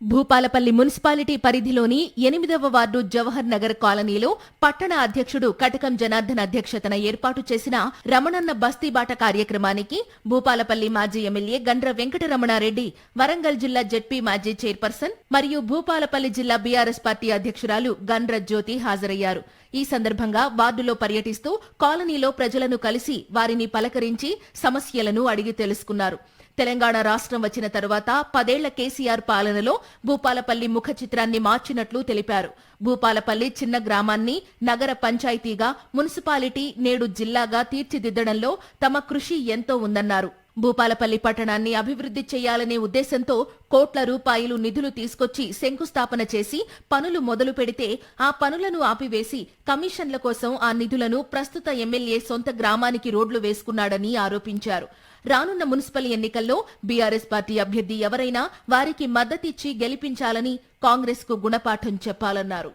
Bhupalpally municipality పరిధిలోని ఎనిమిదవ ward Jawahar Nagar కాలనీలో పట్టణ అధ్యక్షుడు కటకం జనార్దన్ అధ్యక్షతన ఏర్పాటు చేసిన రమణన్న బస్తీబాట కార్యక్రమానికి భూపాలపల్లి మాజీ ఎమ్మెల్యే గండ్ర వెంకటరమణారెడ్డి వరంగల్ జిల్లా జెడ్పీ మాజీ చైర్పర్సన్ మరియు భూపాలపల్లి జిల్లా బీఆర్ఎస్ పార్టీ అధ్యక్షురాలు గండ్ర జ్యోతి హాజరయ్యారు. ఈ సందర్భంగా వార్డులో పర్యటిస్తూ కాలనీలో ప్రజలను కలిసి వారిని పలకరించి సమస్యలను అడిగి తెలుసుకున్నారు. తెలంగాణ రాష్ట్రం వచ్చిన తరువాత పదేళ్ళ కేసీఆర్ పాలనలో భూపాలపల్లి ముఖ చిత్రాన్ని మార్చినట్లు తెలిపారు. భూపాలపల్లి చిన్న గ్రామాన్ని నగర పంచాయతీగా మున్సిపాలిటీ నేడు జిల్లాగా తీర్చిదిద్దడంలో తమ కృషి ఎంతో ఉందన్నారు. భూపాలపల్లి పట్టణాన్ని అభివృద్ధి చేయాలనే ఉద్దేశంతో కోట్ల రూపాయలు నిధులు తీసుకొచ్చి శంకుస్థాపన చేసి పనులు మొదలు పెడితే ఆ పనులను ఆపివేసి కమిషన్ల కోసం ఆ నిధులను ప్రస్తుత ఎమ్మెల్యే సొంత గ్రామానికి రోడ్లు వేసుకున్నాడని ఆరోపించారు. రానున్న మున్సిపల్ ఎన్నికల్లో బీఆర్ఎస్ పార్టీ అభ్యర్థి ఎవరైనా వారికి మద్దతిచ్చి గెలిపించాలని కాంగ్రెస్కు గుణపాఠం చెప్పాలన్నారు.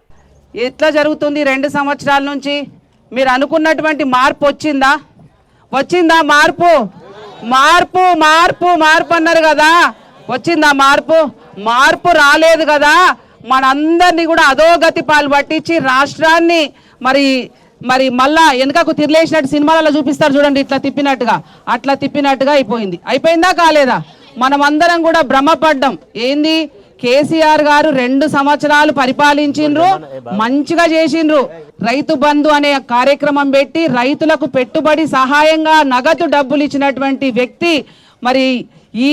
ఎట్లా జరుగుతుంది రెండు సంవత్సరాల నుంచి? మీరు అనుకున్నటువంటి మార్పు వచ్చిందా? వచ్చిందా మార్పు? మార్పు మార్పు మార్పు అన్నారు కదా. వచ్చిందా మార్పు? మార్పు రాలేదు కదా. మనందరినీ కూడా అధోగతి పాలు పట్టించి రాష్ట్రాన్ని మరి మరి మళ్ళా వెనుకకు తిరిలేసినట్టు సినిమాలలో చూపిస్తారు చూడండి ఇట్లా తిప్పినట్టుగా. అట్లా తిప్పినట్టుగా అయిపోయింది. అయిపోయిందా కాలేదా? మనం అందరం కూడా భ్రమపడ్డం. ఏంది? కేసీఆర్ గారు రెండు సంవత్సరాలు పరిపాలించిండ్రు మంచిగా చేసిండ్రు. రైతు బంధు అనే కార్యక్రమం పెట్టి రైతులకు పెట్టుబడి సహాయంగా నగదు డబ్బులు ఇచ్చినటువంటి వ్యక్తి మరి ఈ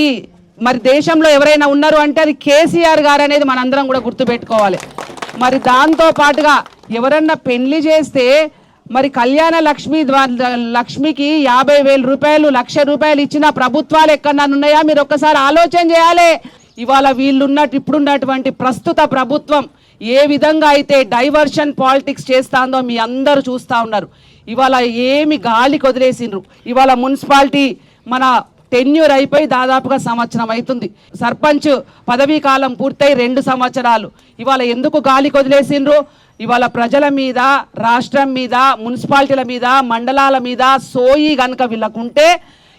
మరి దేశంలో ఎవరైనా ఉన్నారు అంటే అది కేసీఆర్ గారు అనేది మనందరం కూడా గుర్తుపెట్టుకోవాలి. మరి దాంతో పాటుగా ఎవరన్నా పెళ్ళి చేస్తే మరి కళ్యాణ లక్ష్మి ద్వారా లక్ష్మికి యాభై వేల రూపాయలు లక్ష రూపాయలు ఇచ్చిన ప్రభుత్వాలు ఎక్కడన్నా ఉన్నాయా? మీరు ఒక్కసారి ఆలోచన చేయాలి. ఇవాళ వీళ్ళున్నట్టు ఇప్పుడున్నటువంటి ప్రస్తుత ప్రభుత్వం ఏ విధంగా అయితే డైవర్షన్ పాలిటిక్స్ చేస్తాందో మీ అందరూ చూస్తూ ఉన్నారు. ఇవాళ ఏమి గాలి కొదిలేసిండ్రు. ఇవాళ మున్సిపాలిటీ మన టెన్యూర్ అయిపోయి దాదాపుగా సంవత్సరం అవుతుంది సర్పంచ్ పదవీ కాలం పూర్తయి రెండు సంవత్సరాలు. ఇవాళ ఎందుకు గాలి కొదిలేసిండ్రు? ఇవాళ ప్రజల మీద రాష్ట్రం మీద మున్సిపాలిటీల మీద మండలాల మీద సోయి గనక వీళ్ళకుంటే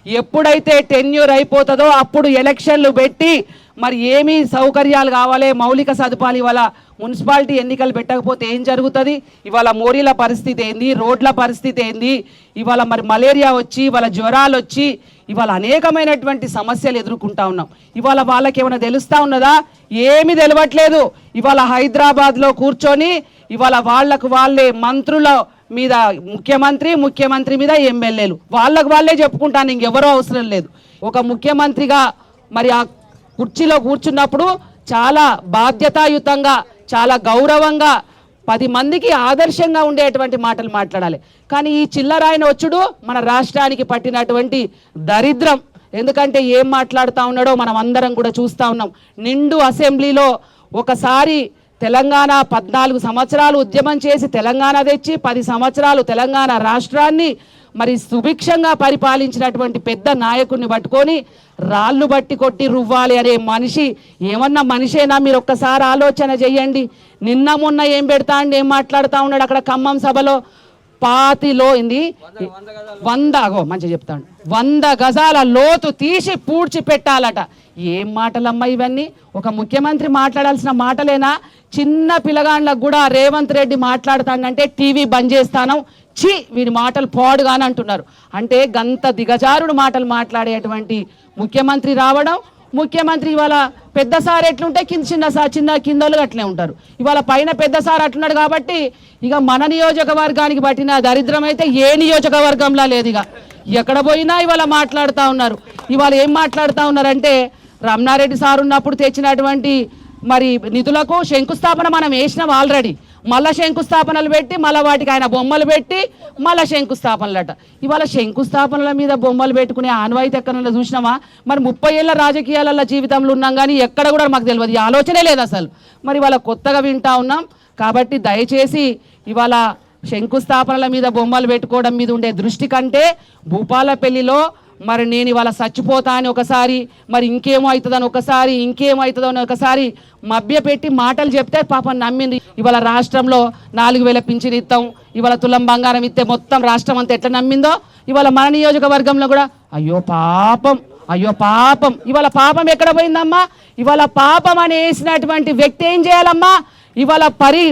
ఎప్పుడైతే టెన్యూర్ అయిపోతుందో అప్పుడు ఎలక్షన్లు పెట్టి మరి ఏమీ సౌకర్యాలు కావాలి మౌలిక సదుపాయాలు ఇవాళ మున్సిపాలిటీ ఎన్నికలు పెట్టకపోతే ఏం జరుగుతుంది? ఇవాళ మోరీల పరిస్థితి ఏంది? రోడ్ల పరిస్థితి ఏంది? ఇవాళ మరి మలేరియా వచ్చి ఇవాళ జ్వరాలు వచ్చి ఇవాళ అనేకమైనటువంటి సమస్యలు ఎదుర్కొంటా ఉన్నాం. ఇవాళ వాళ్ళకి ఏమైనా తెలుస్తూ ఉన్నదా? ఏమీ తెలియట్లేదు ఇవాళ హైదరాబాద్లో కూర్చొని ఇవాళ వాళ్ళకు వాళ్ళే మంత్రుల మీద ముఖ్యమంత్రి ముఖ్యమంత్రి మీద ఎమ్మెల్యేలు. వాళ్ళకు వాళ్ళే చెప్పుకుంటాను ఇంకెవరో అవసరం లేదు. ఒక ముఖ్యమంత్రిగా మరి ఆ కుర్చీలో కూర్చున్నప్పుడు చాలా బాధ్యతాయుతంగా చాలా గౌరవంగా పది మందికి ఆదర్శంగా ఉండేటువంటి మాటలు మాట్లాడాలి. కానీ ఈ చిల్లరాయన వచ్చుడు మన రాష్ట్రానికి పట్టినటువంటి దరిద్రం. ఎందుకంటే ఏం మాట్లాడుతూ ఉన్నాడో మనం అందరం కూడా చూస్తూ ఉన్నాం. నిండు అసెంబ్లీలో ఒకసారి తెలంగాణ పద్నాలుగు సంవత్సరాలు ఉద్యమం చేసి తెలంగాణ తెచ్చి పది సంవత్సరాలు తెలంగాణ రాష్ట్రాన్ని మరి సుభిక్షంగా పరిపాలించినటువంటి పెద్ద నాయకుడిని పట్టుకొని రాళ్ళు బట్టి కొట్టి రువ్వాలి అనే మనిషి ఏమన్నా మనిషేనా? మీరు ఒక్కసారి ఆలోచన చెయ్యండి నిన్న మొన్న ఏం పెడతా అండి ఏం మాట్లాడుతూ ఉన్నాడు అక్కడ ఖమ్మం సభలో? పాతిలో ఇంది వంద అగో మంచిగా చెప్తాడు. వంద గజాల లోతు తీసి పూడ్చి పెట్టాలట. ఏం మాటలమ్మా ఇవన్నీ? ఒక ముఖ్యమంత్రి మాట్లాడాల్సిన మాటలేనా? చిన్న పిల్లగాండ్లకు కూడా రేవంత్ రెడ్డి మాట్లాడుతాడంటే టీవీ బంద్ చేస్తాను. ఛీ వీడి మాటలు పాడుగాని అంటున్నారు అంటే గంత దిగజారుడు మాటలు మాట్లాడేటువంటి ముఖ్యమంత్రి రావడం ముఖ్యమంత్రి ఇవాళ పెద్ద సార్ ఎట్లుంటే కింద చిన్న సార్ చిన్న కిందలు అట్లే ఉంటారు. ఇవాళ పైన పెద్ద సార్ అట్లున్నాడు కాబట్టి ఇక మన నియోజకవర్గానికి పట్టిన దరిద్రం అయితే ఏ నియోజకవర్గంలా లేదు ఇక. ఎక్కడ పోయినా ఇవాళ మాట్లాడుతూ ఉన్నారు. ఇవాళ ఏం మాట్లాడుతూ ఉన్నారంటే రమణారెడ్డి సార్ ఉన్నప్పుడు తెచ్చినటువంటి మరి నిధులకు శంకుస్థాపన మనం వేసినాం ఆల్రెడీ మళ్ళా శంకుస్థాపనలు పెట్టి మళ్ళీ వాటికి ఆయన బొమ్మలు పెట్టి మళ్ళీ శంకుస్థాపనలట. ఇవాళ శంకుస్థాపనల మీద బొమ్మలు పెట్టుకునే ఆనవాయితీ ఎక్కడన్నా చూసినామా మరి ముప్పై ఏళ్ళ రాజకీయాలలో జీవితంలో ఉన్నాం కానీ ఎక్కడ కూడా మాకు తెలియదు. ఈ ఆలోచనే లేదు అసలు. మరి ఇవాళ కొత్తగా వింటా ఉన్నాం. కాబట్టి దయచేసి ఇవాళ శంకుస్థాపనల మీద బొమ్మలు పెట్టుకోవడం మీద ఉండే దృష్టి కంటే భూపాలపల్లిలో మరి నేను ఇవాళ చచ్చిపోతా అని ఒకసారి మరి ఇంకేమవుతుందని ఒకసారి ఇంకేమవుతుందని ఒకసారి మభ్యపెట్టి మాటలు చెప్తే పాపం నమ్మింది. ఇవాళ రాష్ట్రంలో నాలుగు వేల పింఛన్ ఇస్తాం. ఇవాళ తులం బంగారం ఇస్తే మొత్తం రాష్ట్రం అంతా ఎట్లా నమ్మిందో? ఇవాళ మన నియోజకవర్గంలో కూడా అయ్యో పాపం అయ్యో పాపం. ఇవాళ పాపం ఎక్కడ పోయిందమ్మా? ఇవాళ పాపం అని వేసినటువంటి వ్యక్తి ఏం చేయాలమ్మా? ఇవాళ పరి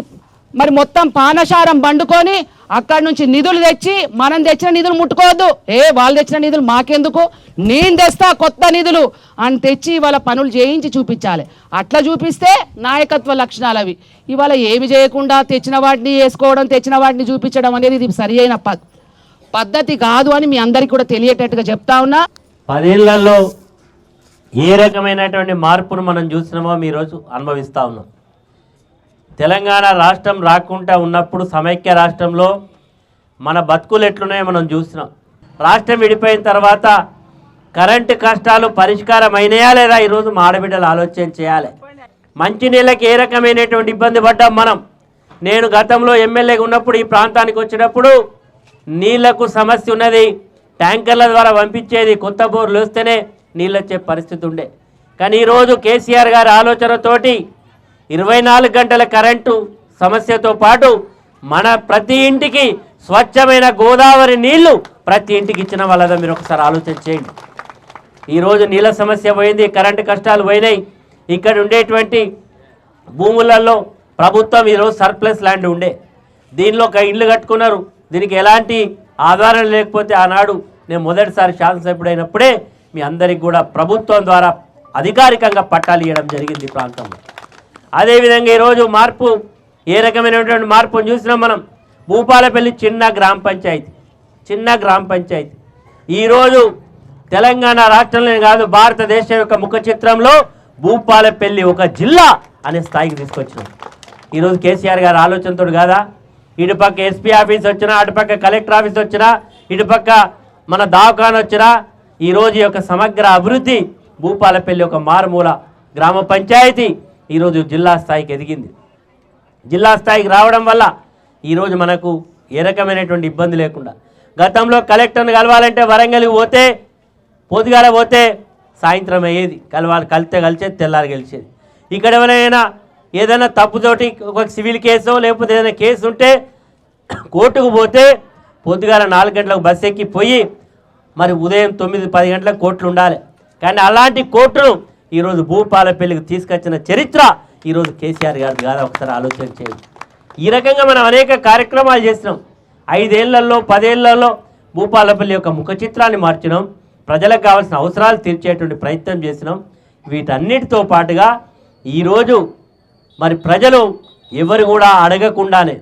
మరి మొత్తం పానసారం బండుకొని అక్కడి నుంచి నిధులు తెచ్చి మనం తెచ్చిన నిధులు ముట్టుకోవద్దు. ఏ వాళ్ళు తెచ్చిన నిధులు మాకెందుకు? నేను తెస్తా కొత్త నిధులు అని తెచ్చి ఇవాళ పనులు చేయించి చూపించాలి. అట్లా చూపిస్తే నాయకత్వ లక్షణాలు అవి. ఇవాళ ఏమి చేయకుండా తెచ్చిన వాటిని వేసుకోవడం తెచ్చిన వాటిని చూపించడం అనేది ఇది సరి అయిన ప- పద్ధతి కాదు అని మీ అందరికీ కూడా తెలియటట్టుగా చెప్తా ఉన్నా. పదేళ్ళలో ఏ రకమైనటువంటి మార్పును మనం చూసినామో ఈరోజు అనుభవిస్తూ ఉన్నాం. తెలంగాణ రాష్ట్రం రాకుండా ఉన్నప్పుడు సమైక్య రాష్ట్రంలో మన బతుకులు ఎట్లున్నాయో మనం చూసినాం రాష్ట్రం విడిపోయిన తర్వాత కరెంటు కష్టాలు పరిష్కారం అయినాయా లేదా ఈరోజు మా ఆడబిడ్డలు ఆలోచన చేయాలి. మంచినీళ్ళకి ఏ రకమైనటువంటి ఇబ్బంది పడ్డాం మనం? నేను గతంలో ఎమ్మెల్యేగా ఉన్నప్పుడు ఈ ప్రాంతానికి వచ్చినప్పుడు నీళ్ళకు సమస్య ఉన్నది. ట్యాంకర్ల ద్వారా పంపించేది. కొత్త బోర్లు వస్తేనే నీళ్ళు వచ్చే పరిస్థితి ఉండే. కానీ ఈరోజు కేసీఆర్ గారి ఆలోచనతోటి ఇరవై నాలుగు గంటల కరెంటు సమస్యతో పాటు మన ప్రతి ఇంటికి స్వచ్ఛమైన గోదావరి నీళ్ళు ప్రతి ఇంటికి ఇచ్చిన వాళ్ళదా మీరు ఒకసారి ఆలోచన చేయండి. ఈరోజు నీళ్ళ సమస్య పోయింది కరెంటు కష్టాలు పోయినాయి. ఇక్కడ ఉండేటువంటి భూములలో ప్రభుత్వం ఈరోజు సర్ప్లస్ ల్యాండ్ ఉండే. దీనిలో ఒక ఇల్లు కట్టుకున్నారు. దీనికి ఎలాంటి ఆధారం లేకపోతే ఆనాడు నేను మొదటిసారి శాసనసభ్యుడు అయినప్పుడే మీ అందరికి కూడా ప్రభుత్వం ద్వారా అధికారికంగా పట్టాలు ఇవ్వడం జరిగింది ప్రాంతంలో. అదేవిధంగా ఈరోజు మార్పు ఏ రకమైనటువంటి మార్పును చూసినాం మనం? భూపాలపల్లి చిన్న గ్రామ పంచాయతీ చిన్న గ్రామ పంచాయతీ. ఈరోజు తెలంగాణ రాష్ట్రంలోనే కాదు భారతదేశం యొక్క ముఖ చిత్రంలో భూపాలపల్లి ఒక జిల్లా అనే స్థాయికి తీసుకొచ్చినాం. ఈరోజు కేసీఆర్ గారు ఆలోచనతో కాదా? ఇటుపక్క ఎస్పీ ఆఫీస్ వచ్చినా అటుపక్క కలెక్టర్ ఆఫీస్ వచ్చినా ఇటుపక్క మన దావఖాన్ వచ్చినా ఈరోజు యొక్క సమగ్ర అభివృద్ధి భూపాలపల్లి ఒక మారుమూల గ్రామ పంచాయతీ. ఈరోజు జిల్లా స్థాయికి ఎదిగింది. జిల్లా స్థాయికి రావడం వల్ల ఈరోజు మనకు ఏ రకమైనటువంటి ఇబ్బంది లేకుండా గతంలో కలెక్టర్ని కలవాలంటే వరంగల్కి పోతే పొద్దుగాల పోతే సాయంత్రం అయ్యేది. కలవాలి కలితే కలిసేది తెల్లారి గెలిచేది. ఇక్కడ ఎవరైనా ఏదైనా తప్పుతోటి ఒక సివిల్ కేసో లేకపోతే ఏదైనా కేసు ఉంటే కోర్టుకు పోతే పొద్దుగాల నాలుగు గంటలకు బస్సు ఎక్కి పోయి మరి ఉదయం తొమ్మిది పది గంటలకు కోర్టులు ఉండాలి. కానీ అలాంటి కోర్టును ఈరోజు భూపాలపల్లికి తీసుకొచ్చిన చరిత్ర ఈరోజు కేసీఆర్ గారు కాదు ఒకసారి ఆలోచన చేయండి. ఈ రకంగా మనం అనేక కార్యక్రమాలు చేసినాం. ఐదేళ్ళలో పదేళ్ళలో భూపాలపల్లి యొక్క ముఖ చిత్రాన్ని మార్చినాం. ప్రజలకు కావాల్సిన అవసరాలు తీర్చేటువంటి ప్రయత్నం చేసినాం. వీటన్నిటితో పాటుగా ఈరోజు మరి ప్రజలు ఎవరు కూడా అడగకుండానే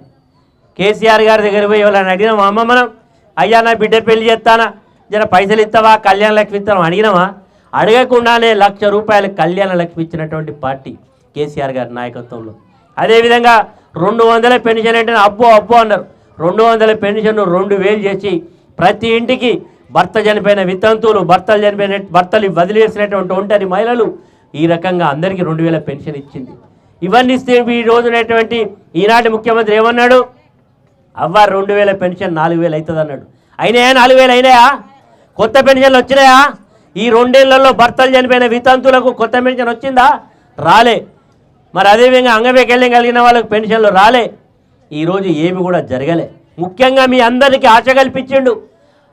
కేసీఆర్ గారి దగ్గర పోయి ఎవరైనా అడిగినామా అమ్మ మనం అయ్యా నా బిడ్డ పెళ్ళి చేస్తానా? జర పైసలు ఇస్తావా కళ్యాణ లక్ష్మి ఇస్తావా అడిగినామా? అడగకుండానే లక్ష రూపాయలు కళ్యాణ లక్ష్మి ఇచ్చినటువంటి పార్టీ కేసీఆర్ గారి నాయకత్వంలో. అదేవిధంగా రెండు వందల పెన్షన్ అంటే అబ్బో అబ్బో అన్నారు. రెండు వందల పెన్షన్ రెండు వేలు చేసి ప్రతి ఇంటికి భర్త చనిపోయిన వితంతువులు భర్తలు చనిపోయిన భర్తలు వదిలేసినటువంటి ఒంటరి మహిళలు ఈ రకంగా అందరికీ రెండు వేల పెన్షన్ ఇచ్చింది. ఇవన్నీ ఇస్తే ఈ రోజునటువంటి ఈనాటి ముఖ్యమంత్రి ఏమన్నాడు? అవ్వ రెండు వేల పెన్షన్ నాలుగు వేలు అవుతుంది అన్నాడు అయినాయా? నాలుగు వేలు అయినాయా? కొత్త పెన్షన్లు వచ్చినాయా? ఈ రెండేళ్ళలో భర్తలు చనిపోయిన వితంతులకు కొత్త పెన్షన్ వచ్చిందా? రాలే. మరి అదేవిధంగా అంగవైకల్యం కలిగిన వాళ్ళకి పెన్షన్లు రాలే. ఈరోజు ఏమి కూడా జరగలే. ముఖ్యంగా మీ అందరికీ ఆశ కల్పించిండు.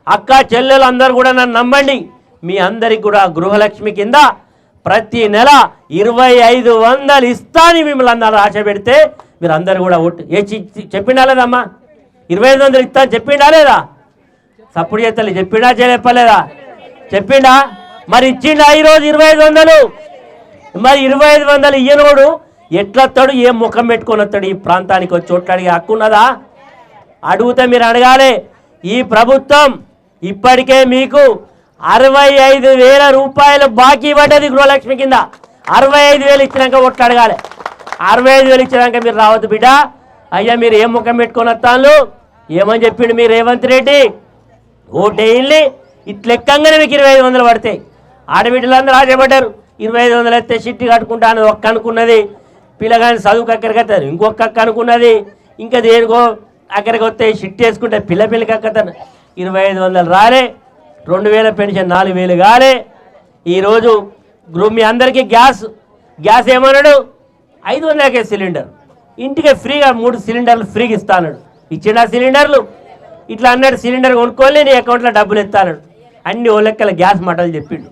అక్క చెల్లెలు అందరూ కూడా నన్ను నమ్మండి. మీ అందరికి కూడా గృహలక్ష్మి కింద ప్రతి నెల ఇరవై ఐదు వందలు ఇస్తాని మిమ్మల్ని అందరూ ఆశ పెడితే మీరు అందరు కూడా ఓటు. ఏ చెప్పిండా లేదమ్మా? ఇరవై ఐదు వందలు ఇస్తా చెప్పిండా లేదా? సప్పుడు చేతలు చెప్పిండా చెప్పలేదా? చెప్పిండా? మరి ఇచ్చిండా ఈరోజు ఇరవై ఐదు వందలు? మరి ఇరవై ఐదు వందలు ఇయ్యనోడు ఎట్లొస్తాడు ఏం ముఖం పెట్టుకొని వస్తాడు? ఈ ప్రాంతానికి వచ్చి ఒట్లాడికి హక్కున్నదా అడుగుతే అడిగితే మీరు అడగాలి. ఈ ప్రభుత్వం ఇప్పటికే మీకు అరవై ఐదు వేల రూపాయలు బాకీ పడ్డది గృహలక్ష్మి కింద. అరవై ఐదు వేలు ఇచ్చినాక ఒట్లు అడగాలి అరవై ఐదు వేలు ఇచ్చినాక మీరు రావద్దు బిడ్డ. అయ్యా మీరు ఏం ముఖం పెట్టుకొని వస్తాను ఏమని చెప్పిండు మీరు రేవంత్ రెడ్డి? ఓటేళ్ళి ఇట్లెక్కంగానే మీకు ఇరవై ఐదు వందలు పడతాయి. ఆడబిడ్డలందరూ ఆశపడ్డారు. ఇరవై ఐదు వందలు అయితే చిట్టి కట్టుకుంటాను ఒక్క అనుకున్నది. పిల్లగాని చదువుకు అక్కడికి వస్తారు. ఇంకొక అక్క అనుకున్నది. ఇంకా దేనికో అక్కడికి వస్తే షిట్ వేసుకుంటే పిల్ల పిల్లకి అక్కతాను ఇరవై ఐదు వందలు రాలే. రెండు వేల పెన్షన్ నాలుగు వేలు కాలే. ఈరోజు గ్రూమ్ మీ అందరికీ గ్యాస్ గ్యాస్ ఏమన్నాడు? ఐదు వందలకే సిలిండర్. ఇంటికి ఫ్రీగా మూడు సిలిండర్లు ఫ్రీగా ఇస్తాను ఇచ్చిన సిలిండర్లు? ఇట్లా అన్నాడు సిలిండర్ కొనుక్కోలే నీ అకౌంట్లో డబ్బులు ఇస్తాను అన్ని ఓ లెక్కల గ్యాస్ మాటలు చెప్పిండు.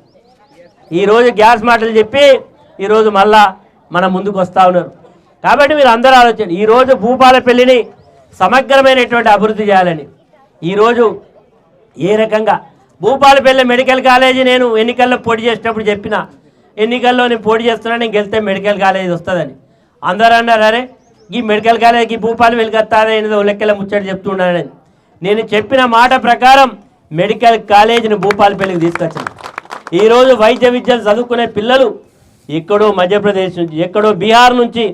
ఈరోజు గ్యాస్ మాటలు చెప్పి ఈరోజు మళ్ళా మన ముందుకు వస్తూ ఉన్నారు. కాబట్టి మీరు అందరూ ఆలోచన ఈరోజు భూపాలపల్లిని సమగ్రమైనటువంటి అభివృద్ధి చేయాలని. ఈరోజు ఏ రకంగా? భూపాలపల్లి మెడికల్ కాలేజీ నేను ఎన్నికల్లో పోటీ చేసేటప్పుడు చెప్పిన. ఎన్నికల్లో నేను పోటీ చేస్తున్నా నేను గెలిస్తే మెడికల్ కాలేజీ వస్తుందని. అందరూ అన్నారు అరే ఈ మెడికల్ కాలేజీకి భూపాలు వెళ్ళి ఏదో లెక్కల ముచ్చట చెప్తున్నానని నేను చెప్పిన మాట ప్రకారం మెడికల్ కాలేజీని భూపాలపల్లికి తీసుకొచ్చాను. ఈరోజు వైద్య విద్యలు చదువుకునే పిల్లలు ఎక్కడో మధ్యప్రదేశ్ నుంచి ఎక్కడో బీహార్ నుంచి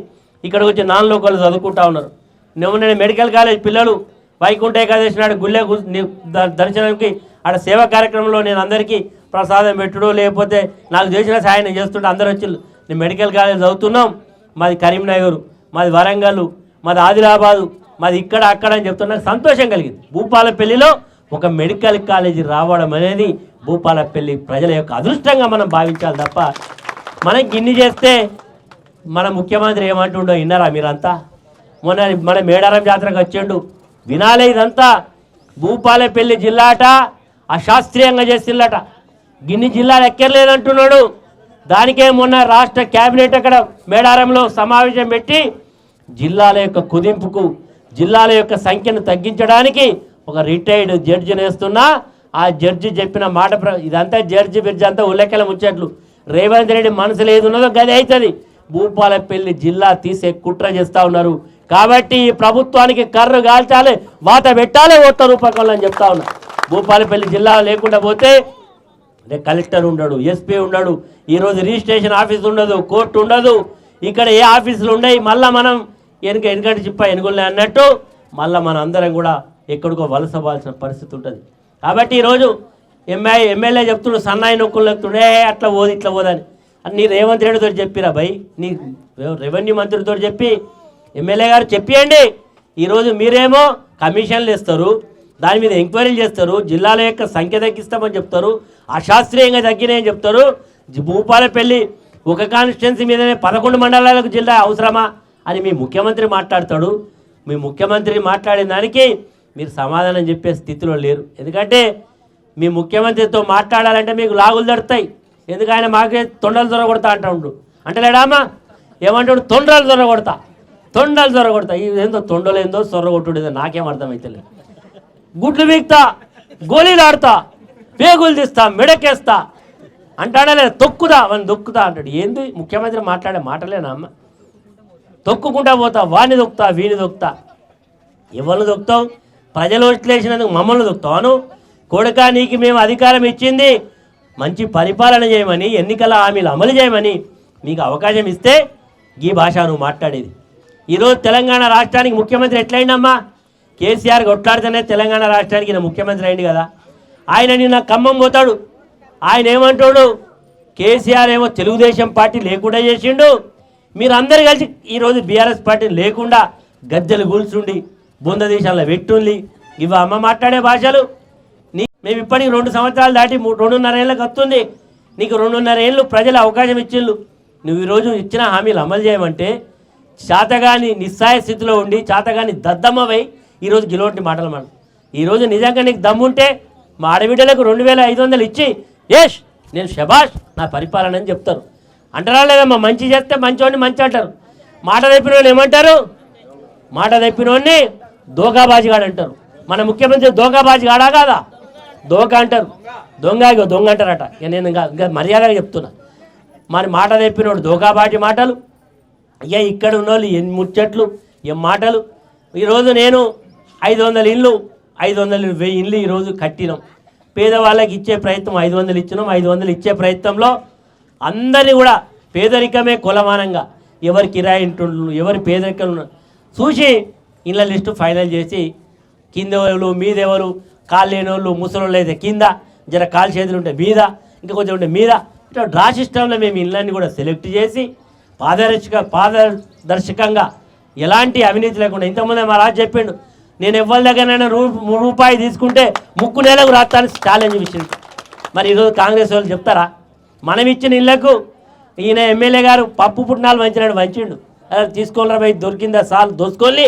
ఇక్కడికి వచ్చి నాన్ లోకల్ చదువుకుంటా ఉన్నారు. నువ్వు నేను మెడికల్ కాలేజ్ పిల్లలు వైకుంఠ ఏకాదశి నాడు గుళ్ళే దర్శనానికి ద- దర్శనంకి ఆడ సేవా కార్యక్రమంలో నేను అందరికీ ప్రసాదం పెట్టుడు లేకపోతే నాకు చేసిన సాయం నేను చేస్తుంటే అందరు వచ్చి నేను మెడికల్ కాలేజ్ చదువుతున్నాం. మాది కరీంనగర్ మాది వరంగల్ మాది ఆదిలాబాదు మాది ఇక్కడ అక్కడ అని చెప్తున్నా సంతోషం కలిగింది. భూపాలపల్లిలో ఒక మెడికల్ కాలేజీ రావడం అనేది భూపాలపల్లి ప్రజల యొక్క అదృష్టంగా మనం భావించాలి తప్ప మనం గిన్ని చేస్తే మన ముఖ్యమంత్రి ఏమంటుండో విన్నారా మీరంతా? మొన్న మన మేడారం జాతరకు వచ్చిండు. వినాలే ఇదంతా. భూపాలపల్లి జిల్లాట అశాస్త్రీయంగా చేసిల్లట గిన్ని జిల్లాలు ఎక్కర్లేదంటున్నాడు. దానికే మొన్న రాష్ట్ర కేబినెట్ అక్కడ మేడారంలో సమావేశం పెట్టి జిల్లాల యొక్క కుదింపుకు జిల్లాల యొక్క సంఖ్యను తగ్గించడానికి ఒక రిటైర్డ్ జడ్జి నేస్తున్నా ఆ జడ్జి చెప్పిన మాట ప్ర ఇదంతా జడ్జి బిడ్జి అంతా ఉల్లెక్కల ముచ్చట్లు. రేవంత్ రెడ్డి మనసులో ఏది ఉన్నదో గది అవుతుంది భూపాలపల్లి జిల్లా తీసే కుట్ర చేస్తూ ఉన్నారు. కాబట్టి ఈ ప్రభుత్వానికి కర్రు కాల్చాలి వాత పెట్టాలి ఓట్ల రూపకంలో అని చెప్తా ఉన్నా. భూపాలపల్లి జిల్లా లేకుండా పోతే కలెక్టర్ ఉండడు ఎస్పీ ఉండడు ఈరోజు రిజిస్ట్రేషన్ ఆఫీస్ ఉండదు కోర్టు ఉండదు. ఇక్కడ ఏ ఆఫీసులు ఉండవు మళ్ళీ మనం వెనుక ఎందుకంటే చెప్పా ఎనుగులే అన్నట్టు మళ్ళీ మన అందరం కూడా ఎక్కడికో వలసవాల్సిన పరిస్థితి ఉంటుంది. కాబట్టి ఈరోజు ఎంఐ ఎమ్మెల్యే చెప్తుడు సన్నాయి నొక్కులు చెప్తుండే అట్లా పోదు ఇట్లా పోదని అని. నీ రేవంత్ రెడ్డితో చెప్పిరా భయ్? నీ రెవెన్యూ మంత్రితో చెప్పి ఎమ్మెల్యే గారు చెప్పియండి. ఈరోజు మీరేమో కమిషన్లు ఇస్తారు దాని మీద ఎంక్వైరీలు చేస్తారు జిల్లాల యొక్క సంఖ్య తగ్గిస్తామని చెప్తారు అశాస్త్రీయంగా తగ్గినాయని చెప్తారు. భూపాలపల్లి ఒక కాన్స్టిట్యున్సీ మీదనే పదకొండు మండలాలకు జిల్లా అవసరమా అని మీ ముఖ్యమంత్రి మాట్లాడతాడు. మీ ముఖ్యమంత్రి మాట్లాడిన దానికి మీరు సమాధానం చెప్పే స్థితిలో లేరు. ఎందుకంటే మీ ముఖ్యమంత్రితో మాట్లాడాలంటే మీకు లాగులు దొరుకుతాయి. ఎందుకు ఆయన మాకే తొండలు దొరకొడతా అంటుండు అంటా అంటే లేడామా ఏమంటాడు? తొండలు దొరకొడతా తొండలు దొరకొడతా కొడతా తొండలు ఏందో సొర్ర నాకేం అర్థమైతే లేదు గుడ్లు బీక్తా గోళీలు ఆడతా పేగులు తీస్తా మెడకేస్తా. అంటాడా లేదా? తొక్కుదా? అని దొక్కుతా అంటాడు. ఏంది? ముఖ్యమంత్రి మాట్లాడే మాటలేనా అమ్మ? తొక్కుకుంటా పోతా వాణ్ణి దొక్కుతా వీణి దొక్కుతా ఎవరిని దొక్కుతావు ప్రజలు ఓట్లేసినందుకు మమ్మల్ని దొక్కుతాను. కొడుక నీకు మేము అధికారం ఇచ్చింది. మంచి పరిపాలన చేయమని ఎన్నికల హామీలు అమలు చేయమని మీకు అవకాశం ఇస్తే ఈ భాష నువ్వు మాట్లాడేది. ఈరోజు తెలంగాణ రాష్ట్రానికి ముఖ్యమంత్రి ఎట్లయిందమ్మా కేసీఆర్ కొట్లాడితేనే తెలంగాణ రాష్ట్రానికి ఈయన ముఖ్యమంత్రి అయింది కదా. ఆయన నిన్న ఖమ్మం పోతాడు. ఆయన ఏమంటాడు? కేసీఆర్ ఏమో తెలుగుదేశం పార్టీ లేకుండా చేసిండు. మీరందరూ కలిసి ఈరోజు బీఆర్ఎస్ పార్టీ లేకుండా గద్దెలు కూల్చుండి బొంద దేశాల్లో పెట్టుంది ఇవి అమ్మ మాట్లాడే భాషలు. నీ మేము ఇప్పటికి రెండు సంవత్సరాలు దాటి రెండున్నర ఏళ్ళకి వస్తుంది నీకు రెండున్నర ఏళ్ళు ప్రజలు అవకాశం ఇచ్చిండ్రు నువ్వు ఈరోజు ఇచ్చిన హామీలు అమలు చేయమంటే చేతగాని నిస్సాయ స్థితిలో ఉండి చేతగాని దద్దమ్మవై ఈరోజు గిలోటి మాటలు మాట ఈరోజు నిజంగా నీకు దమ్ముంటే మా ఆడబిడ్డలకు రెండు వేల ఐదు వందలు ఇచ్చి ఏష్ నేను శభాష్ నా పరిపాలన అని చెప్తారు. అంటారా లేదమ్మా మంచి చేస్తే మంచోడిని మంచి అంటారు. మాట తప్పిన వాళ్ళు ఏమంటారు? మాట తప్పినోడిని దోకాబాజిగాడు అంటారు. మన ముఖ్యమంత్రి దోకాబాజిగాడా కాదా? దోక అంటారు. దొంగ ఇగో దొంగ అంటారట. ఇక నేను ఇంకా మర్యాదగా చెప్తున్నా. మరి మాట తెప్పినోడు దోకాబాటి మాటలు ఇక ఇక్కడ ఉన్నోళ్ళు ఎన్ని ముచ్చట్లు ఏం మాటలు. ఈరోజు నేను ఐదు వందల ఇల్లు ఐదు వందల వెయ్యి ఇల్లు ఈరోజు కట్టినాం. పేదవాళ్ళకి ఇచ్చే ప్రయత్నం ఐదు వందలు ఇచ్చినాం. ఐదు వందలు ఇచ్చే ప్రయత్నంలో అందరినీ కూడా పేదరికమే కులమానంగా ఎవరి కిరాయి ఎవరి పేదరికం చూసి ఇళ్ళ లిస్టు ఫైనల్ చేసి కింద ఎవరు మీద ఎవరు లేని వాళ్ళు ముసలోళ్ళు అయితే కింద జర కాలు చేతులు ఉంటే మీద ఇంకా కొంచెం ఉంటే మీద ఇట్లా డ్రా సిస్టంలో మేము ఇళ్ళని కూడా సెలెక్ట్ చేసి పారదర్శక పారదర్శకంగా ఎలాంటి అవినీతి లేకుండా ఇంతకుముందే మా రాజు చెప్పిండు నేను ఎవరి దగ్గరైనా రూ రూపాయి తీసుకుంటే ముక్కు నెలకు రాస్తాను ఛాలెంజ్ విషయం మరి ఈరోజు కాంగ్రెస్ వాళ్ళు చెప్తారా? మనం ఇచ్చిన ఇళ్ళకు ఈయన ఎమ్మెల్యే గారు పప్పు పుట్టినాలు వంచినాడు వంచిండు. అలా తీసుకోలేరా పోయి దొరికిందా సాల్ దోసుకొని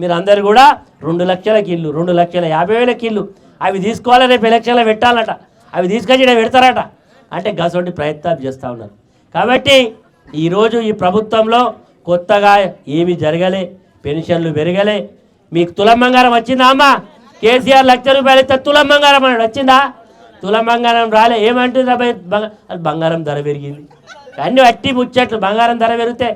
మీరు అందరు కూడా రెండు లక్షలకి ఇల్లు రెండు లక్షల యాభై వేలకి ఇల్లు. అవి తీసుకోవాలి రేపు ఎలక్షన్లో పెట్టాలట. అవి తీసుకొచ్చి ఈడ పెడతారట. అంటే గసంటి ప్రయత్నాలు చేస్తూ ఉన్నారు. కాబట్టి ఈరోజు ఈ ప్రభుత్వంలో కొత్తగా ఏమి జరగలే పెన్షన్లు పెరగలే. మీకు తులం బంగారం వచ్చిందా అమ్మా? కేసీఆర్ లక్ష రూపాయలు ఇస్తే తులం బంగారం అన్నాడు. వచ్చిందా? తులం బంగారం రాలే. ఏమంటుంది అబ్బాయి అది బంగారం ధర పెరిగింది. అన్నీ అట్టి ముచ్చట్లు బంగారం ధర పెరిగితే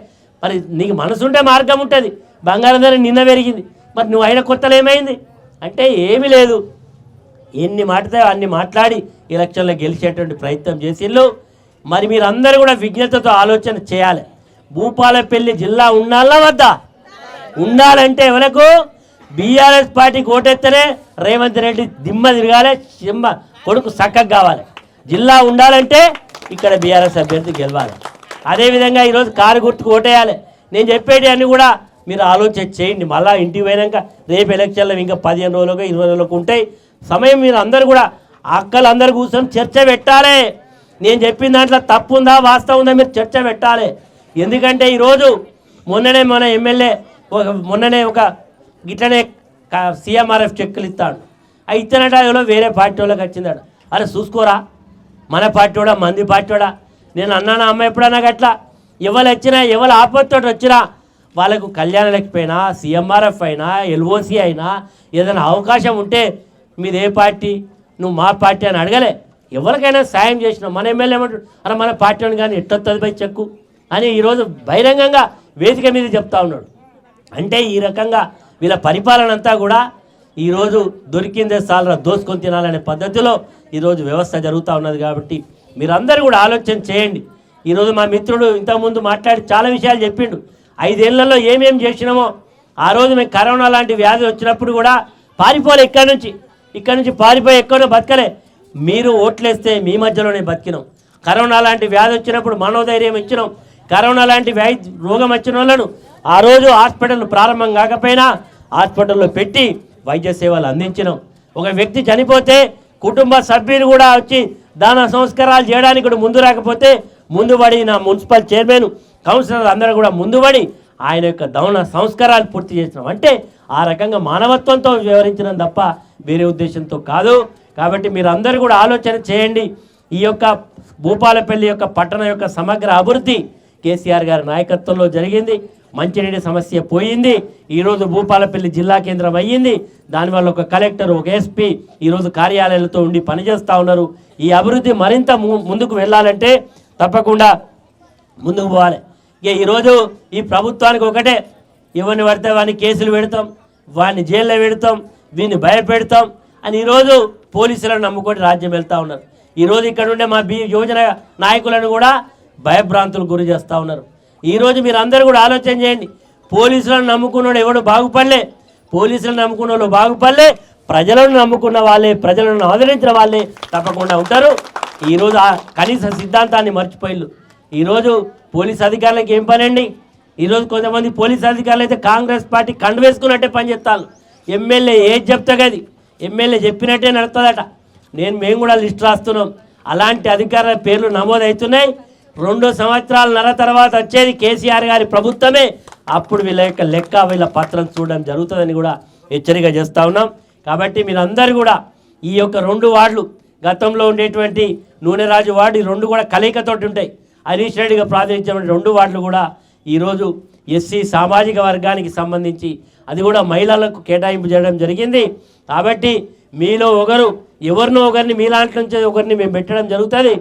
మరి నీకు మనసుంటే మార్గం ఉంటుంది. బంగారం ధర నిన్న పెరిగింది. మరి నువ్వు అయిన కొత్తలో ఏమైంది? అంటే ఏమీ లేదు. ఎన్ని మాటతో అన్ని మాట్లాడి ఎలక్షన్లో గెలిచేటువంటి ప్రయత్నం చేసిళ్ళు మరి మీరందరూ కూడా విజ్ఞతతో ఆలోచన చేయాలి. భూపాలపల్లి జిల్లా ఉండాలా వద్దా? ఉండాలంటే ఎవరకు బీఆర్ఎస్ పార్టీకి ఓటెత్తనే రేవంత్ రెడ్డి దిమ్మ తిరగాలి చిమ్మ కొడుకు చక్కగా కావాలి. జిల్లా ఉండాలంటే ఇక్కడ బీఆర్ఎస్ అభ్యర్థి గెలవాలి. అదేవిధంగా ఈరోజు కారు గుర్తుకు ఓటేయాలి. నేను చెప్పేటి అన్నీ కూడా మీరు ఆలోచన చేయండి. మళ్ళీ ఇంటికి పోయినాక రేపు ఎలక్షన్లో ఇంకా పదిహేను రోజులకు ఇరవై రోజులకు ఉంటాయి సమయం మీరు అందరు కూడా అక్కలు అందరు కూర్చొని చర్చ పెట్టాలి. నేను చెప్పిన దాంట్లో తప్పు ఉందా వాస్తవం ఉందా మీరు చర్చ పెట్టాలి. ఎందుకంటే ఈరోజు మొన్ననే మన ఎమ్మెల్యే ఒక మొన్ననే ఒక గిట్లనే సీఎంఆర్ఎఫ్ చెక్కులు ఇస్తాడు. ఆ ఇచ్చినట్టు ఎవరో వేరే పార్టీ వాళ్ళకి వచ్చిందాడు. అరే చూసుకోరా మన పార్టీ కూడా మంది పార్టీ కూడా నేను అన్నాను అమ్మ ఎప్పుడన్నా గట్లా? ఎవరు వచ్చినా ఎవరు ఆపత్తోటి వచ్చినా వాళ్ళకు కళ్యాణ లేకపోయినా సీఎంఆర్ఎఫ్ అయినా ఎల్ఓసి అయినా ఏదైనా అవకాశం ఉంటే మీది ఏ పార్టీ? నువ్వు మా పార్టీ అని అడగలే. ఎవరికైనా సాయం చేసినావు మన ఎమ్మెల్యే ఏమంటాడు? అరే మన పార్టీ అని కానీ ఎట్టొస్తుంది పోయి చెక్కు? అని ఈరోజు బహిరంగంగా వేదిక మీద చెప్తా ఉన్నాడు. అంటే ఈ రకంగా వీళ్ళ పరిపాలన అంతా కూడా ఈరోజు దొరికిందే సాలరా దోసుకొని తినాలనే పద్ధతిలో ఈరోజు వ్యవస్థ జరుగుతూ ఉన్నది కాబట్టి మీరందరూ కూడా ఆలోచన చేయండి. ఈరోజు మా మిత్రుడు ఇంతకుముందు మాట్లాడి చాలా విషయాలు చెప్పిండు. ఐదేళ్ళలో ఏమేం చేసినామో ఆ రోజు మేము కరోనా లాంటి వ్యాధి వచ్చినప్పుడు కూడా పారిపోలే ఇక్కడి నుంచి. ఇక్కడి నుంచి పారిపోయి ఎక్కడో బతకలే. మీరు ఓట్లేస్తే మీ మధ్యలోనే బతికినాం. కరోనా లాంటి వ్యాధి వచ్చినప్పుడు మనోధైర్యం ఇచ్చినాం. కరోనా లాంటి వ్యాధి రోగం వచ్చిన వాళ్ళను ఆ రోజు హాస్పిటల్ ప్రారంభం కాకపోయినా హాస్పిటల్లో పెట్టి వైద్య సేవలు అందించినాం. ఒక వ్యక్తి చనిపోతే కుటుంబ సభ్యులు కూడా వచ్చి దాన సంస్కారాలు చేయడానికి కూడా ముందు రాకపోతే ముందు పడి నా మున్సిపల్ చైర్మన్ కౌన్సిలర్ అందరూ కూడా ముందుబడి ఆయన యొక్క దౌన సంస్కారాలు పూర్తి చేసినాం అంటే ఆ రకంగా మానవత్వంతో వివరించడం తప్ప వేరే ఉద్దేశంతో కాదు. కాబట్టి మీరు అందరూ కూడా ఆలోచన చేయండి. ఈ యొక్క భూపాలపల్లి యొక్క పట్టణం యొక్క సమగ్ర అభివృద్ధి కేసీఆర్ గారి నాయకత్వంలో జరిగింది. మంచినీటి సమస్య పోయింది. ఈరోజు భూపాలపల్లి జిల్లా కేంద్రం అయ్యింది. దానివల్ల ఒక కలెక్టర్ ఒక ఎస్పీ ఈరోజు కార్యాలయాలతో ఉండి పనిచేస్తూ ఉన్నారు. ఈ అభివృద్ధి మరింత ము- ముందుకు వెళ్ళాలంటే తప్పకుండా ముందుకు పోవాలి. ఇక ఈరోజు ఈ ప్రభుత్వానికి ఒకటే. ఎవరిని పడితే వాడిని కేసులు పెడతాం వాడిని జైల్లో పెడతాం వీడిని భయపెడతాం అని ఈరోజు పోలీసులను నమ్ముకొని రాజ్యం వెళ్తూ ఉన్నారు. ఈరోజు ఇక్కడ ఉండే మా బీ యువజన నాయకులను కూడా భయభ్రాంతులు గురి చేస్తూ ఉన్నారు. ఈరోజు మీరు అందరూ కూడా ఆలోచన చేయండి. పోలీసులను నమ్ముకున్నాడు ఎవడు బాగుపడలే? పోలీసులను నమ్ముకున్న వాళ్ళు బాగుపడలే ప్రజలను నమ్ముకున్న వాళ్ళే ప్రజలను ఆదరించిన వాళ్ళే తప్పకుండా ఉంటారు. ఈరోజు ఆ కనీస సిద్ధాంతాన్ని మర్చిపోయిల్లు ఈరోజు పోలీస్ అధికారులకు ఏం పని అండి ఈరోజు కొంతమంది పోలీస్ అధికారులు అయితే కాంగ్రెస్ పార్టీ కండు వేసుకున్నట్టే పనిచేస్తారు ఎమ్మెల్యే ఏది చెప్తా కది ఎమ్మెల్యే చెప్పినట్టే నడుతుందట నేను మేము కూడా లిస్ట్ రాస్తున్నాం. అలాంటి అధికారుల పేర్లు నమోదవుతున్నాయి రెండు సంవత్సరాల నర తర్వాత వచ్చేది కేసీఆర్ గారి ప్రభుత్వమే. అప్పుడు వీళ్ళ యొక్క లెక్క వీళ్ళ పత్రం చూడడం జరుగుతుందని కూడా హెచ్చరిక చేస్తూ ఉన్నాం. కాబట్టి మీరందరూ కూడా ఈ యొక్క రెండు వార్డులు గతంలో ఉండేటువంటి నూనె రాజు వార్డు ఈ రెండు కూడా కలయికతోటి ఉంటాయి. హరీష్ రెడ్డిగా ప్రాతినిధ్యం రెండు వార్డులు కూడా ఈరోజు ఎస్సీ సామాజిక వర్గానికి సంబంధించి అది కూడా మహిళలకు కేటాయింపు చేయడం జరిగింది. కాబట్టి మీలో ఒకరు ఎవరినో ఒకరిని మీలాంటి నుంచి ఒకరిని మేము పెట్టడం జరుగుతుంది.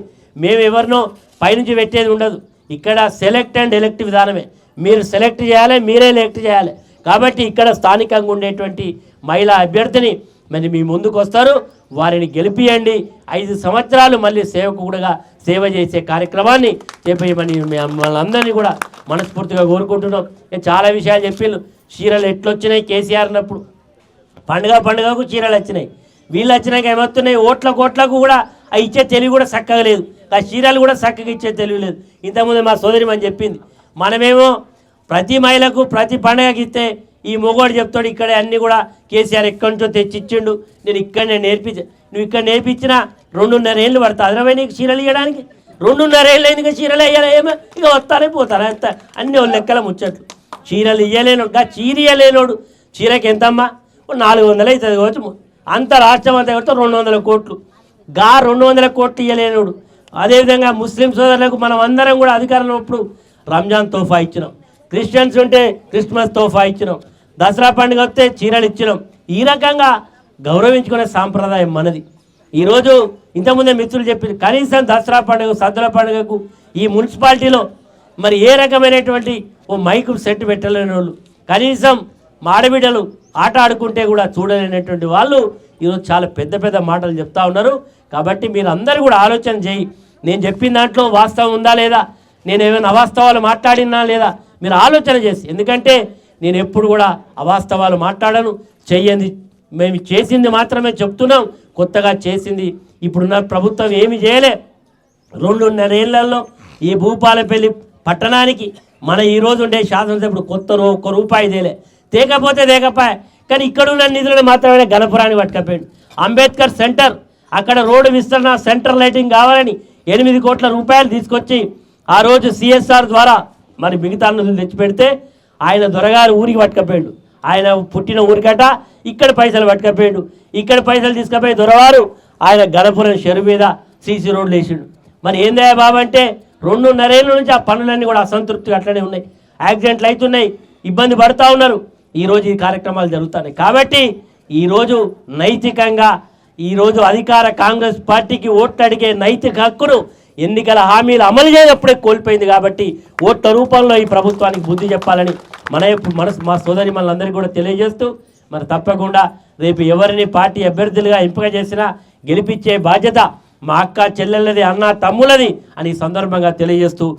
మేము ఎవరినో పైనుంచి పెట్టేది ఉండదు. ఇక్కడ సెలెక్ట్ అండ్ ఎలెక్ట్ విధానమే. మీరు సెలెక్ట్ చేయాలి మీరే ఎలెక్ట్ చేయాలి. కాబట్టి ఇక్కడ స్థానికంగా ఉండేటువంటి మహిళా అభ్యర్థిని మరి మీ ముందుకు వస్తారు. వారిని గెలిపియండి. ఐదు సంవత్సరాలు మళ్ళీ సేవకుడుగా సేవ చేసే కార్యక్రమాన్ని చేపేయమని మిమ్మల్ని అందరినీ కూడా మనస్ఫూర్తిగా కోరుకుంటున్నాం. నేను చాలా విషయాలు చెప్పిండు చీరలు ఎట్లొచ్చినాయి కేసీఆర్ అన్నప్పుడు? పండుగ పండుగకు చీరలు వచ్చినాయి. వీళ్ళు వచ్చినాక ఏమవుతున్నాయి ఓట్ల కోట్లకు కూడా ఆ ఇచ్చే తెలివి కూడా చక్కగా లేదు. ఆ చీరలు కూడా చక్కగా ఇచ్చే తెలివి లేదు. ఇంతకుముందు మా సోదరి అని చెప్పింది. మనమేమో ప్రతి మహిళకు ప్రతి పండుగకి ఇస్తే ఈ మొగోడు చెప్తాడు ఇక్కడే అన్నీ కూడా కేసీఆర్ ఎక్కడి నుంచో తెచ్చిచ్చిండు. నేను ఇక్కడనే నేర్పించ నువ్వు ఇక్కడ నేర్పించిన రెండున్నర ఏళ్ళు పడతా. అదరవై నీకు చీరలు ఇవ్వడానికి రెండున్నర ఏళ్ళు అయింది చీరలు వేయాలి ఏమో? ఇక వస్తారే పోతారా ఎంత అన్ని ఓ లెక్కల ముచ్చట్లు. చీరలు ఇయ్యలేనోడు గా చీర ఇయ్యలేనోడు. చీరకి ఎంతమ్మా? ఓ నాలుగు వందలు అవుతుంది కావచ్చు. అంత రాష్ట్రం అంతా కొడితే రెండు వందల కోట్లు. గా రెండు వందల కోట్లు ఇయ్యలేనోడు. అదేవిధంగా ముస్లిం సోదరులకు మనం అందరం కూడా అధికారంలో ఇప్పుడు రంజాన్ తోఫా ఇచ్చినాం. క్రిస్టియన్స్ ఉంటే క్రిస్మస్ తోఫా ఇచ్చినాం. దసరా పండుగ వస్తే చీరలు ఇచ్చినాం. ఈ రకంగా గౌరవించుకునే సాంప్రదాయం మనది. ఈరోజు ఇంతకుముందే మిత్రులు చెప్పింది కనీసం దసరా పండుగ సద్దుల పండుగకు ఈ మున్సిపాలిటీలో మరి ఏ రకమైనటువంటి ఓ మైకు సెట్ పెట్టలేని వాళ్ళు కనీసం మాడబిడ్డలు ఆట ఆడుకుంటే కూడా చూడలేనటువంటి వాళ్ళు ఈరోజు చాలా పెద్ద పెద్ద మాటలు చెప్తా ఉన్నారు. కాబట్టి మీరు అందరూ కూడా ఆలోచన చేయి. నేను చెప్పిన దాంట్లో వాస్తవం ఉందా లేదా? నేను ఏమైనా అవాస్తవాలు మాట్లాడినా లేదా? మీరు ఆలోచన చేసి. ఎందుకంటే నేను ఎప్పుడు కూడా అవాస్తవాలు మాట్లాడను. చెయ్యంది మేము చేసింది మాత్రమే చెప్తున్నాం. కొత్తగా చేసింది ఇప్పుడున్న ప్రభుత్వం ఏమి చేయలే. రెండున్నరేళ్ళలో ఈ భూపాలపల్లి పట్టణానికి మన ఈరోజు ఉండే శాసనసభ్యుడు కొత్త రూ ఒక్క రూపాయి తేలే. తేకపోతే తేకపోయా. కానీ ఇక్కడ ఉన్న నిధులను మాత్రమే గణపురాన్ని పట్టుకపోయాడు. అంబేద్కర్ సెంటర్ అక్కడ రోడ్డు విస్తరణ సెంటర్ లైటింగ్ కావాలని ఎనిమిది కోట్ల రూపాయలు తీసుకొచ్చి ఆ రోజు సిఎస్ఆర్ ద్వారా మరి మిగతా నిధులు తెచ్చిపెడితే ఆయన దొరగారు ఊరికి పట్టుకపోయాడు. ఆయన పుట్టిన ఊరికట ఇక్కడ పైసలు పట్టుకపోయాడు. ఇక్కడ పైసలు తీసుకుపోయి దొరవారు ఆయన గణపురం చెరువు మీద సీసీ రోడ్లు వేసిండు. మరి ఏందయ్యా బాబు అంటే రెండున్నరేళ్ళ నుంచి ఆ పనులన్నీ కూడా అసంతృప్తిగా అట్లనే ఉన్నాయి. యాక్సిడెంట్లు అవుతున్నాయి ఇబ్బంది పడుతూ ఉన్నారు. ఈరోజు ఈ కార్యక్రమాలు జరుగుతున్నాయి. కాబట్టి ఈరోజు నైతికంగా ఈరోజు అధికార కాంగ్రెస్ పార్టీకి ఓట్లు అడిగే నైతిక హక్కును ఎన్నికల హామీలు అమలు చేయనప్పుడే కోల్పోయింది కాబట్టి ఓట్ల రూపంలో ఈ ప్రభుత్వానికి బుద్ధి చెప్పాలని మన యొక్క- మన మా సోదరి మనందరికీ కూడా తెలియజేస్తూ మరి తప్పకుండా రేపు ఎవరిని పార్టీ అభ్యర్థులుగా ఎంపిక చేసినా గెలిపించే బాధ్యత మా అక్క చెల్లెళ్ళది అన్న తమ్ములది అని సందర్భంగా తెలియజేస్తూ